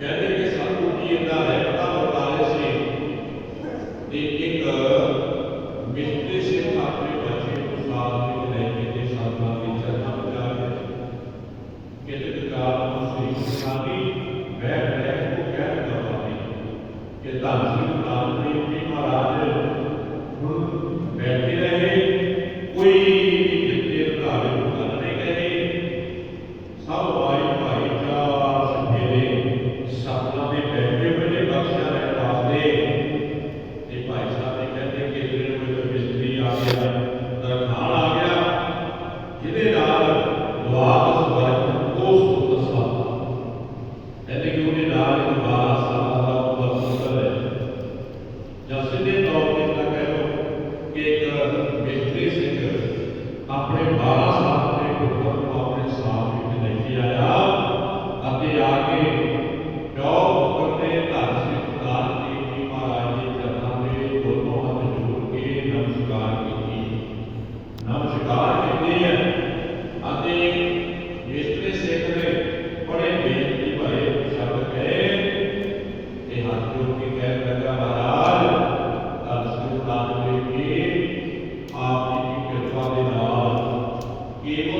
ਕਹਿੰਦੇ ਕਿ ਸਾਨੂੰ ਕੀ ਇਹਦਾ ਰਹਿਤਾ ਵਰਤਾਰੇ ਸੀ ਤੇ ਇੱਕ ਮਿੱਤੇ ਸੇ ਆਪਣੇ ਬੱਚੇ ਨੂੰ ਸਾਥ ਵਿੱਚ ਲੈ ਕੇ ਤੇ ਸਾਥਾਂ ਵਿੱਚ ਚੱਲਣਾ ਪਿਆ ਕਿ ਤੇ ਕਿਤਾਬ ਨੂੰ ਸ੍ਰੀ ਸਾਡੀ ਵੈਰ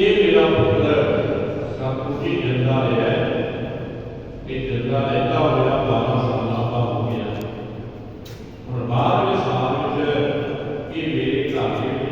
ਇਹ ਮੇਰਾ ਪੁੱਤਰ ਸਾਕੂ ਜੀ ਜਿੰਦਾ ਹੈ ਇਹ ਜਿੰਦਾ ਰਹਿੰਦਾ ਹੋਇਆ 12 ਸਾਲਾਂ ਦਾ ਹੋ ਗਿਆ। ਹੁਣ 12 ਸਾਲ ਵਿੱਚ ਇਹ ਮੇਰੇ ਘਰ ਦੇ